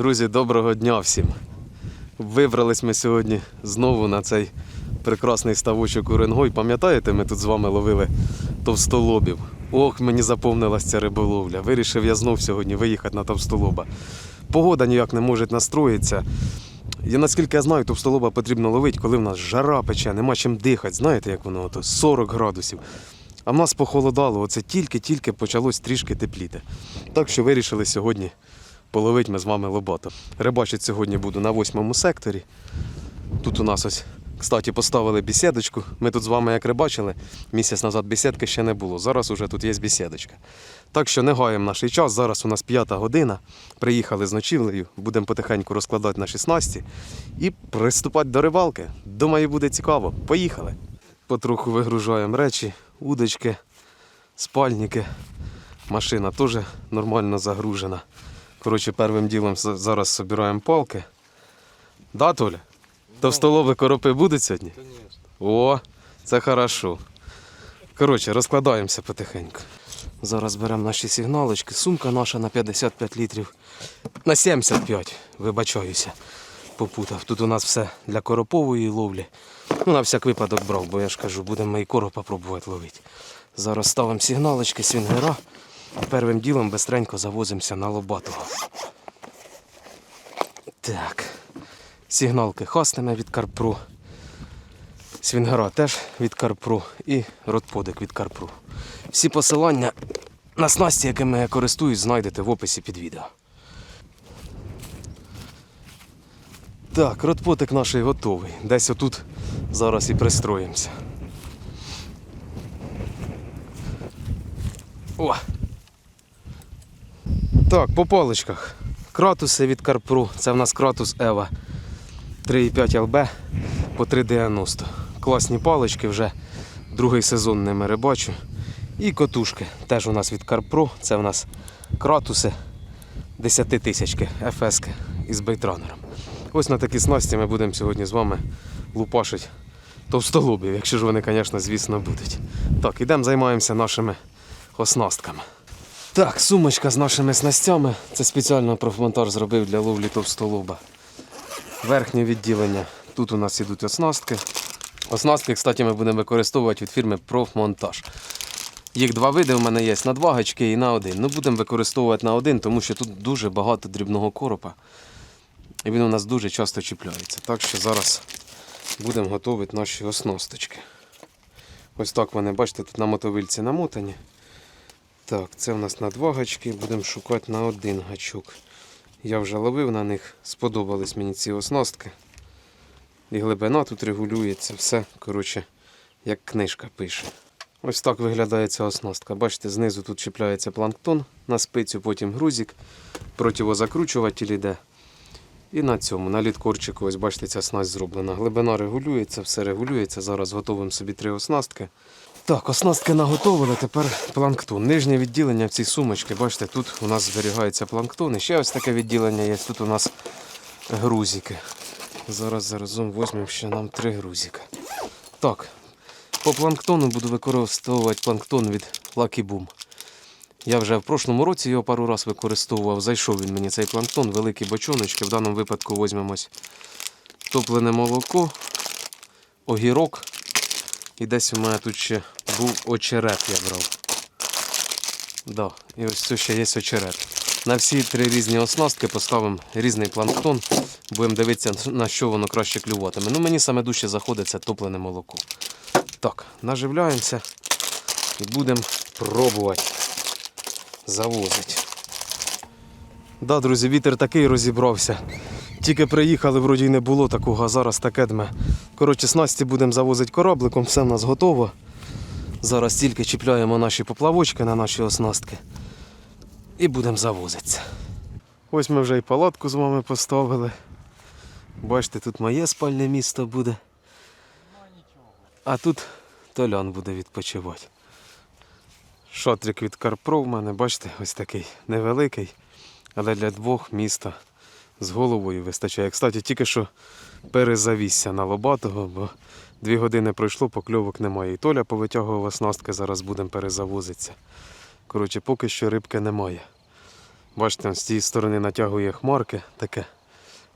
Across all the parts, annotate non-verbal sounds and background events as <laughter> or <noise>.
Друзі, доброго дня всім. Вибрались ми сьогодні знову на цей прекрасний ставочок у Ренгой. Пам'ятаєте, ми тут з вами ловили товстолобів. Ох, мені заповнилась ця риболовля. Вирішив я знов сьогодні виїхати на товстолоба. Погода ніяк не може настроїтися. І наскільки я знаю, товстолоба потрібно ловити, коли в нас жара пече, нема чим дихати. Знаєте, як воно ото 40 градусів. А в нас похолодало, оце тільки-тільки почалось трішки тепліти. Так що вирішили сьогодні половить ми з вами лоботу. Рибачить сьогодні буду на восьмому секторі. Тут у нас ось, кстати, поставили бесідочку. Ми тут з вами як рибачили, місяць назад бесідки ще не було. Зараз уже тут є бесідочка. Так що не гаємо наш час. Зараз у нас п'ята година. Приїхали з ночівлею, будемо потихеньку розкладати наші снасті і приступати до рибалки. Думаю, буде цікаво. Поїхали. Потроху вигружаємо речі, удочки, спальники. Машина теж нормально загружена. Коротше, першим ділом зараз збираємо палки. Да, Толя? Товстолоби коропи будуть сьогодні? О, це хорошо. Коротше, розкладаємося потихеньку. Зараз беремо наші сигналочки. Сумка наша на 55 літрів. На 75, вибачаюся. Попутав. Тут у нас все для коропової ловлі. Ну, на всяк випадок брав, бо я ж кажу, будемо і коропа пробувати ловити. Зараз ставимо сигналочки, свінгера. Первим ділом бистренько завозимося на Лобатого. Так. Сигналки хастиме від Карпру. Свінгера теж від Карпру і ротподик від Карпру. Всі посилання на снасті, якими я користуюсь, знайдете в описі під відео. Так, ротпотик наш готовий. Десь отут зараз і пристроїмося. О! Так, по паличках. Кратуси від Карпру. Це в нас кратус Ева 3,5 ЛБ по 3,90. Класні палички вже другий сезон ними рибачу. І котушки теж у нас від Карпро. Це у нас кратуси 10 тисячки ФС із бейтранером. Ось на такі снасті ми будемо сьогодні з вами лупашити товстолобів, якщо ж вони, звісно, звісно, будуть. Так, ідемо займаємося нашими оснастками. Так, сумочка з нашими снастями. Це спеціально профмонтаж зробив для ловлі товстолоба. Верхнє відділення. Тут у нас ідуть оснастки. Оснастки, кстати, ми будемо використовувати від фірми Профмонтаж. Їх два види в мене є на два гачки і на один. Ну, будемо використовувати на один, тому що тут дуже багато дрібного коропа. І він у нас дуже часто чіпляється. Так що зараз будемо готувати наші оснасточки. Ось так вони, бачите, тут на мотовильці намотані. Так, це в нас на два гачки, будемо шукати на один гачок. Я вже ловив на них, сподобались мені ці оснастки. І глибина тут регулюється, все, коротше, як книжка пише. Ось так виглядає ця оснастка. Бачите, знизу тут чіпляється планктон на спицю, потім грузик, противозакручуватель іде. І на цьому, на літкорчику, ось бачите, ця снасть зроблена. Глибина регулюється, все регулюється. Зараз готуємо собі три оснастки. Так, оснастки наготовили, тепер планктон. Нижнє відділення в цій сумочці, бачите, тут у нас зберігається планктон. І ще ось таке відділення є. Тут у нас грузики. Зараз заразом візьмемо ще нам три грузики. Так, по планктону буду використовувати планктон від Lucky Boom. Я вже в прошлому році його пару раз використовував. Зайшов він мені цей планктон, великі бочоночки. В даному випадку візьмемось топлене молоко, огірок. І десь у мене тут ще був очерет, я брав. Да, і ось це ще є очерет. На всі три різні оснастки поставимо різний планктон. Будемо дивитися, на що воно краще клюватиме. Ну, мені саме дужче заходить це топлене молоко. Так, наживляємося і будемо пробувати завозити. Да, друзі, вітер такий розібрався. Тільки приїхали, вроді й не було такого, а зараз таке дме. Коротше, снасті будемо завозити корабликом, все в нас готово. Зараз тільки чіпляємо наші поплавочки на наші оснастки і будемо завозитися. Ось ми вже і палатку з вами поставили. Бачите, тут моє спальне місто буде. А тут Толян буде відпочивати. Шатрик від Карпро в мене, бачите, ось такий невеликий, але для двох міста з головою вистачає. Кстати, тільки що перезавісся на Лобатого, бо дві години пройшло, покльовок немає. І Толя повитягував оснастки, зараз будемо перезавозитися. Коротше, поки що рибки немає. Бачите, з цієї сторони натягує хмарки таке,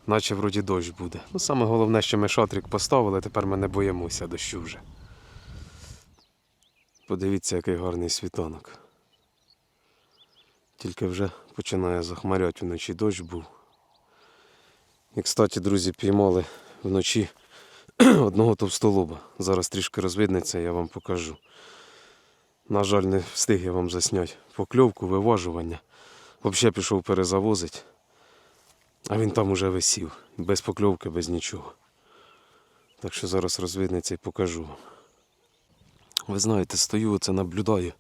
наче вроді дощ буде. Ну, саме головне, що ми шатрик поставили, тепер ми не боїмося дощу вже. Подивіться, який гарний світанок. Тільки вже починає захмаряти вночі дощ був. І, кстати, друзі, піймали вночі <clears throat> одного товстолоба. Зараз трішки розвиднеться, я вам покажу. На жаль, не встиг я вам засняти покльовку, виважування. Взагалі пішов перезавозити. А він там уже висів. Без покльовки, без нічого. Так що зараз розвиднеться і покажу вам. Ви знаєте, стою оце наблюдаю.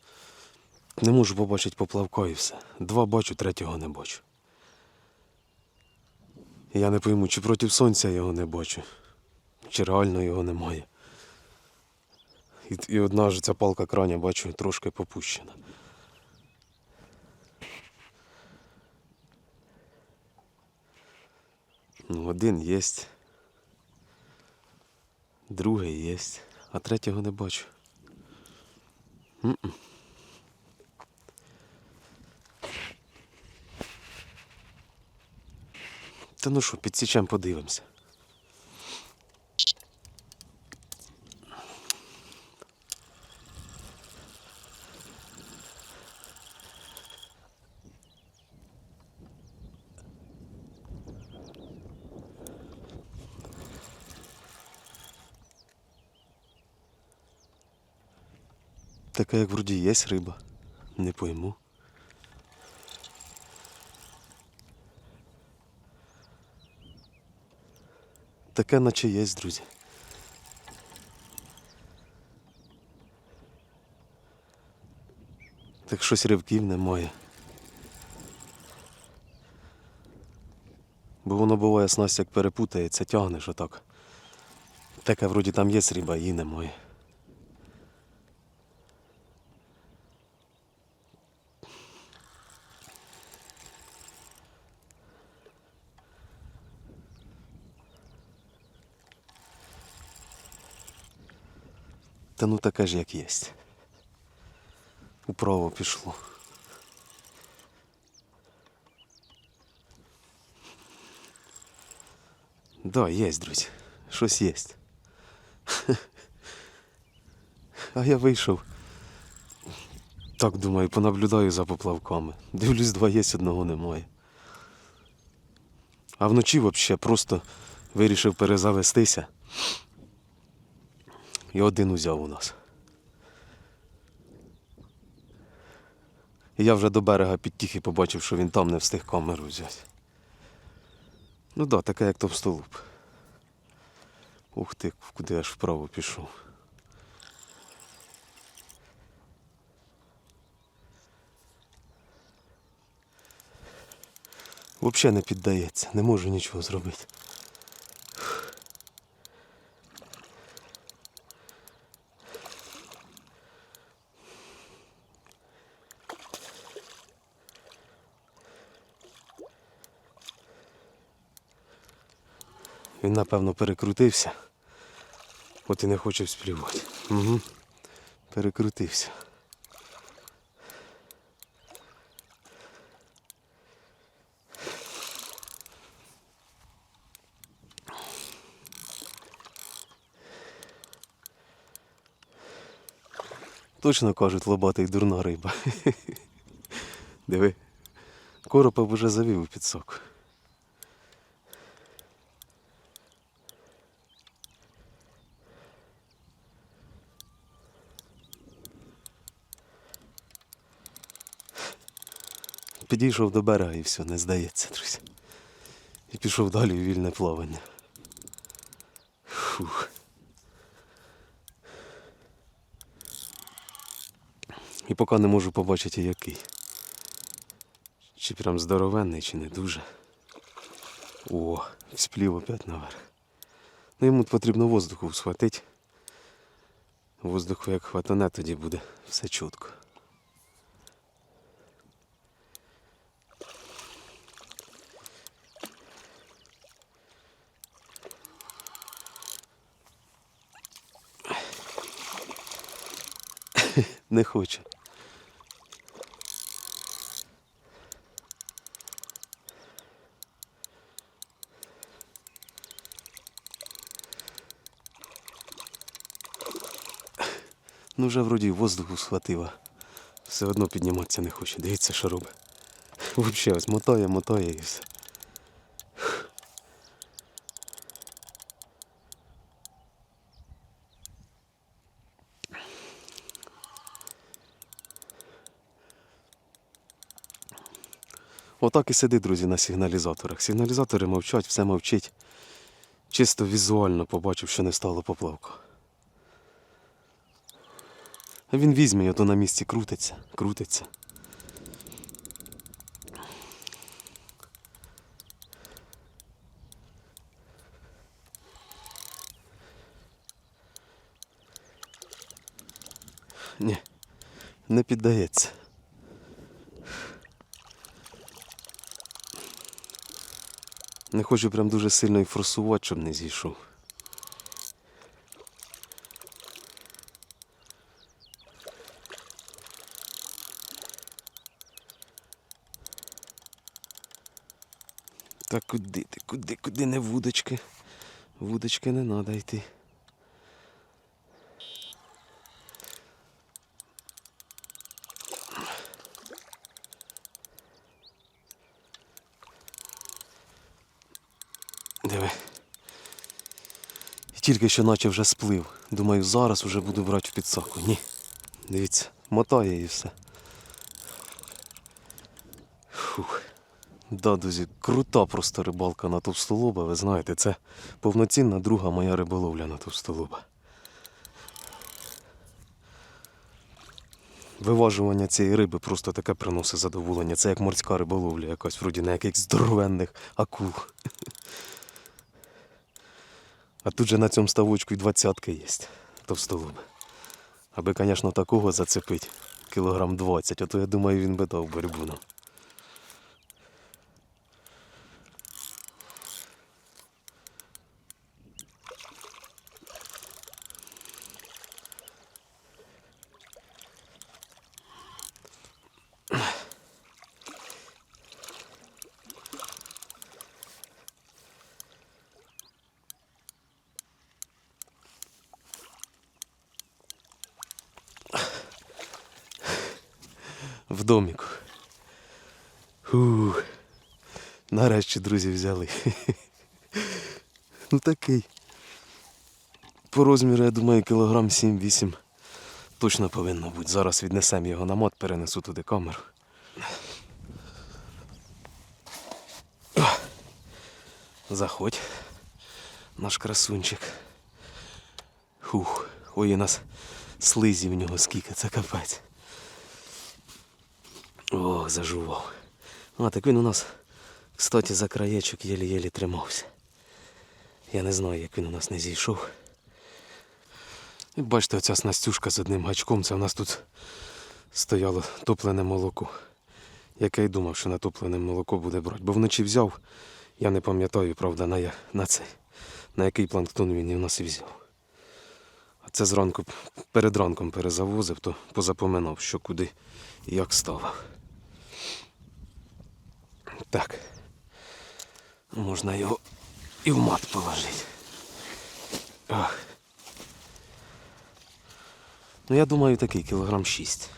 Не можу побачити поплавка і все. Два бачу, третього не бачу. Я не пойму, чи проти сонця його не бачу, чи реально його немає. І, і одна ж ця палка краня, бачу, трошки попущена. Ну, один є. Другий є, а третього не бачу. М-м. Та ну що, підсічем подивимося. Така як вроді є риба. Не пойму. Таке наче є, друзі. Так щось ривків немає. Бо воно буває снасть як перепутається, тягнеш отак. Таке вроді там є риба, її немає. Та ну таке ж як єсть. Управо пішло. Да, є, друзі. Щось є. <laughs> А я вийшов. Так думаю, понаблюдаю за поплавками. Дивлюсь, два є, одного немає. А вночі взагалі просто вирішив перезавестися. І один узяв у нас. І я вже до берега підтіг і побачив, що він там не встиг камеру взяти. Ну да, таке як товстолуб. Ух ти, куди аж вправо пішов. Взагалі не піддається, не можу нічого зробити. Він, напевно, перекрутився. От і не хоче всплівати. Угу. Перекрутився. Точно кажуть, лобатий дурна риба. <laughs> Диви. Коропа б уже завів у підсок. Підійшов до берега і все, не здається, друзі. І пішов далі у вільне плавання. Фух. І поки не можу побачити який. Чи прям здоровенний, чи не дуже. О, сплів опять наверх. Ну йому потрібно воздуху схватити. Воздуху як хватане, тоді буде все чітко. не хоче. Ну вже вроді воздуху схватило. Все одно підніматися не хоче. Дивіться, що робить. Взагалі ось мотоє, мотоє і все. Отак і сиди, друзі, на сигналізаторах. Сигналізатори мовчать, все мовчить. Чисто візуально побачив, що не стало поплавку. А він візьме, ото на місці крутиться, крутиться. Ні, не піддається. Не хочу прям дуже сильно і форсувати, щоб не зійшов. Та куди ти, куди, куди не вудочки? Вудочки не треба йти. Диви. І тільки що наче вже сплив. Думаю, зараз вже буду брати в підсаку. Ні. Дивіться, мотає і все. Фух. Да, друзі, крута просто рибалка на товстолоба, ви знаєте, це повноцінна друга моя риболовля на товстолоба. Виважування цієї риби просто таке приносить задоволення. Це як морська риболовля якась, вроді на якихось здоровенних акул. А тут же на цьому ставочку і двадцятки є товстолоби. Аби, звісно, такого зацепити кілограм 20, а то я думаю, він би дав борьбу нам. В доміку. Нарешті друзі взяли. Ну такий. По розміру, я думаю, кілограм 7-8 точно повинно бути. Зараз віднесемо його на мот, перенесу туди камеру. Заходь. Наш красунчик. Хух. Ой, у нас слизі в нього скільки, це капець. Ох, зажував. А, так він у нас, кстати, за краєчок єлі-єлі тримався. Я не знаю, як він у нас не зійшов. І бачите, оця снастюшка з одним гачком, це у нас тут стояло топлене молоко. Як я й думав, що на топлене молоко буде брати. Бо вночі взяв, я не пам'ятаю, правда, на, на цей, на який планктон він і в нас і взяв. А це зранку, перед ранком перезавозив, то позапоминав, що куди і як ставив. Так. Можна його і в мат положити. Ох. Ну, я думаю, такий кілограм 6.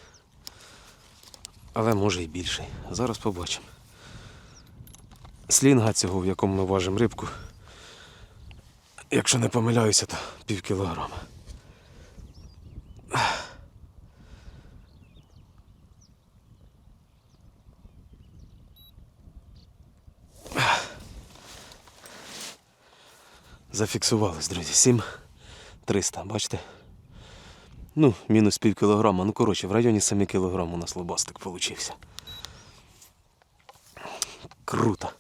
Але може і більший. Зараз побачимо. Слінга цього, в якому ми важимо рибку. Якщо не помиляюся, то пів кілограма. Зафіксувались, друзі. 7 300, бачите? Ну, мінус пів кілограма. Ну, коротше, в районі 7 кілограм у нас лобастик получився. Круто.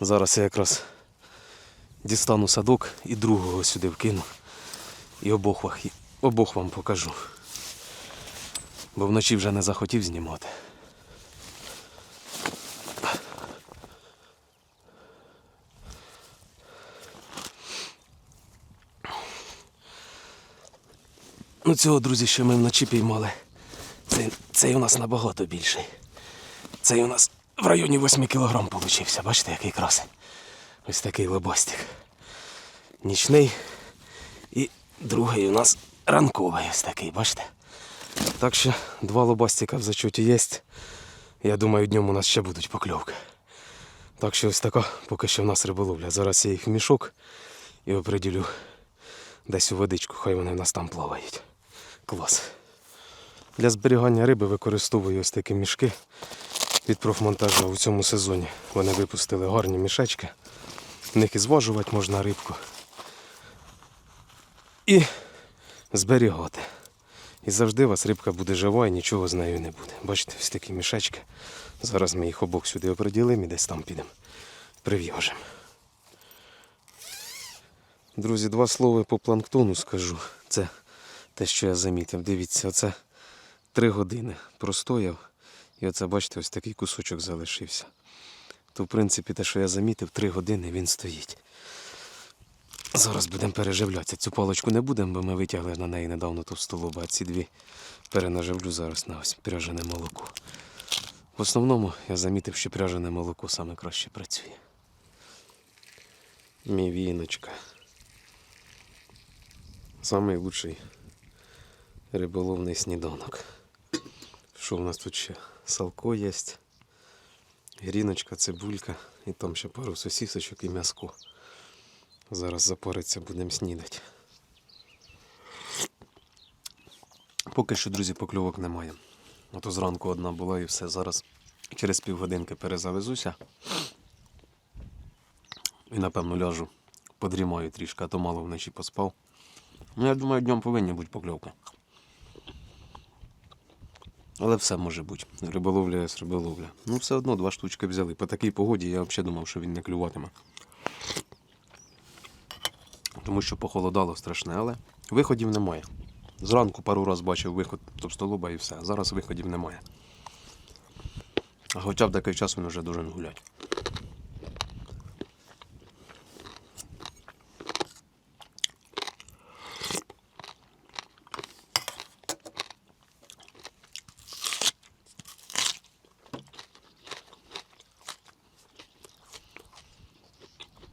Зараз я якраз дістану садок і другого сюди вкину. І обох, обох вам покажу. Бо вночі вже не захотів знімати. Ну цього, друзі, що ми вночі піймали. Цей, цей у нас набагато більший. Цей у нас в районі 8 кілограм получився. Бачите, який красень. Ось такий лобастик. Нічний. І другий у нас ранковий ось такий, бачите? Так що два лобастика в зачоті є. Я думаю, днем у нас ще будуть покльовки. Так що ось така поки що в нас риболовля. Зараз я їх в мішок і оприділю десь у водичку, хай вони в нас там плавають. Клас. Для зберігання риби використовую ось такі мішки від профмонтажа у цьому сезоні. Вони випустили гарні мішечки. В них і зважувати можна рибку. І зберігати. І завжди у вас рибка буде жива і нічого з нею не буде. Бачите, ось такі мішечки. Зараз ми їх обох сюди оприділимо і десь там підемо. Прив'яжемо. Друзі, два слова по планктону скажу. Це те, що я замітив. Дивіться, оце три години простояв. І оце, бачите, ось такий кусочок залишився. То, в принципі, те, що я замітив, три години він стоїть. Зараз будемо переживлятися. Цю паличку не будемо, бо ми витягли на неї недавно товстолоба, а ці дві перенаживлю зараз на ось пряжене молоко. В основному я замітив, що пряжене молоко саме краще працює. Мівіночка. Самий лучший риболовний сніданок. Що в нас тут ще? Салко є, гріночка, цибулька і там ще пару сосісочок і м'яско. Зараз запариться, будемо снідати. Поки що, друзі, покльовок немає. Ото зранку одна була і все. Зараз через півгодинки перезавезуся. І напевно ляжу, подрімаю трішки, а то мало вночі поспав. Ну, я думаю, днем повинні бути покльовки. Але все може бути. Риболовля є риболовля. Ну, все одно два штучки взяли. По такій погоді я взагалі думав, що він не клюватиме. Тому що похолодало страшне, але виходів немає. Зранку пару разів бачив виход товстолоба і все. Зараз виходів немає. Хоча в такий час він вже дуже гулять.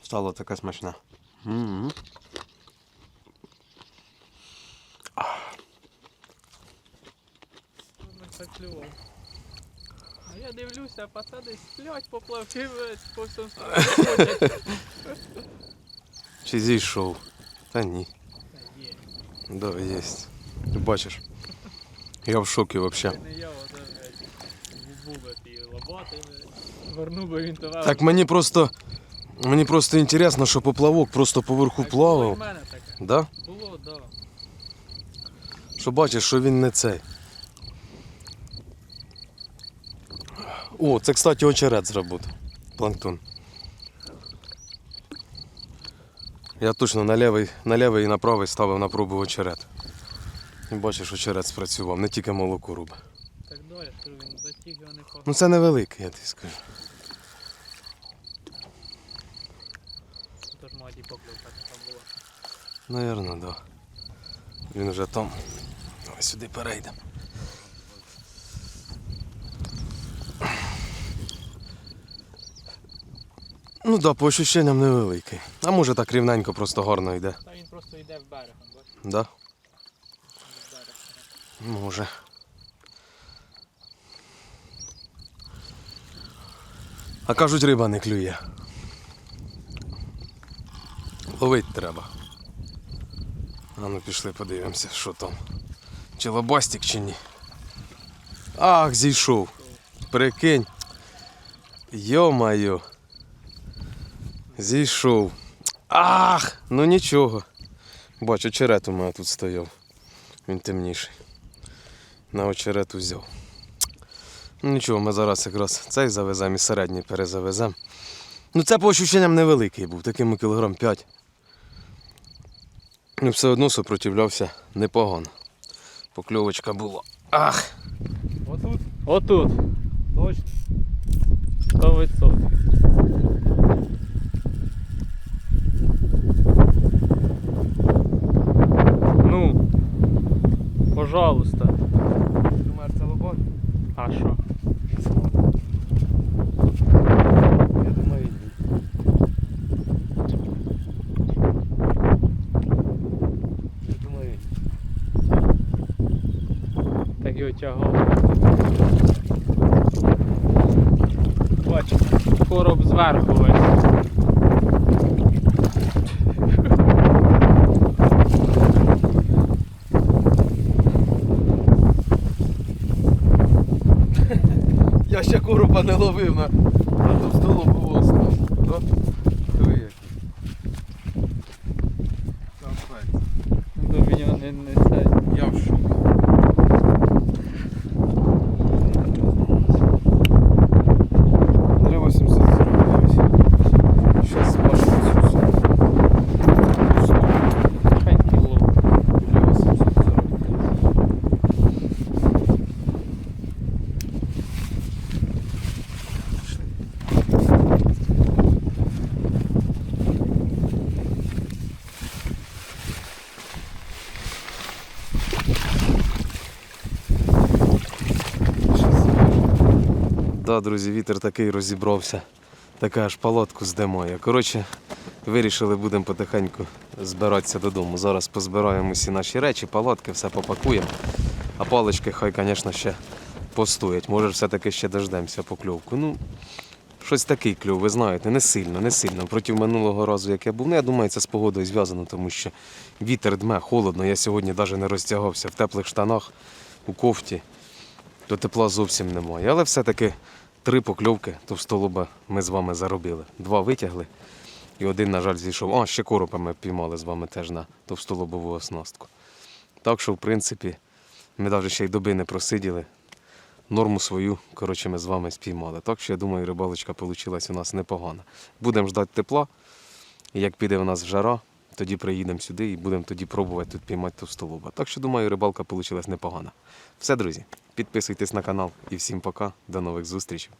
Стало таке смачне. М-м. Так клював. А я дивлюся, пацани сплять, поплавки весь по всьому ходять. Чи зійшов? Та ні. Та є, Да, є. Ти бачиш. Я в шокі це взагалі. не я, оце блядь, губу би ті лопати, блядь. Вернув би він товар. Так мені просто. Мені просто інтересно, що поплавок просто поверху плавав. Да? Було, да. Що бачиш, що він не цей. О, це, кстати, очерет зработав. Планктон. Я точно на лівий, на лівий і на правий ставив на пробу очерет. І бачиш, очерет спрацював, не тільки молоко робить. Так далі, що він затіг його не. Ну це невеликий, я тобі скажу. Тож маді поклювка така була. Наверно, да. Він вже там. Давай сюди перейдемо. Ну да, по ощущенням невеликий. А може так рівненько, просто гарно йде. Та він просто йде в берег, бачиш, Да? Може. А кажуть, риба не клює. Ловить треба. А ну пішли подивимося, що там. Чи лобастик, чи ні. Ах, зійшов. Прикинь. Йо-майо. Зійшов. Ах! Ну нічого. Бачу, черет у мене тут стояв. Він темніший. На очерет взяв. Ну нічого, ми зараз якраз цей завеземо і середній перезавеземо. Ну це по ощущенням невеликий був, таким кілограм 5. Ну все одно супротивлявся непогано. Покльовочка була. Ах! Отут? Отут. Точно. Сто відсотків. Ну, пожалуйста. Думаєш, це лобак? А що? Я думаю, Я думаю. Бачите. Короб зверху весь. Я ще короба не ловив на товстолу було Да? Диви який. Капець. До мене не, не це. Я в шокі. Треба 749. Щас смажу цю всю. Хай кіло. Треба 749. Друзі, вітер такий розібрався. Така аж палатку здимає. Коротше, вирішили, будемо потихеньку збиратися додому. Зараз позбираємо всі наші речі, палатки, все попакуємо. А палички хай, звісно, ще постоять. Може, все-таки ще дождемося покльовку. Ну, щось такий кльов, ви знаєте, не сильно, не сильно. Проти минулого разу, як я був, ну я думаю, це з погодою зв'язано, тому що вітер дме, холодно. Я сьогодні навіть не розтягався в теплих штанах, у кофті. До тепла зовсім немає. Але все-таки три покльовки товстолоба ми з вами заробили. Два витягли. І один, на жаль, зійшов. А, ще коропа ми піймали з вами теж на товстолобову оснастку. Так що, в принципі, ми навіть ще й доби не просиділи. Норму свою, коротше, ми з вами спіймали. Так що я думаю, рибалочка вийшла у нас непогана. Будемо ждати тепла. І як піде у нас жара, тоді приїдемо сюди і будемо тоді пробувати тут піймати товстолоба. Так що думаю, рибалка вийшла непогана. Все, друзі, підписуйтесь на канал і всім пока. До нових зустрічей.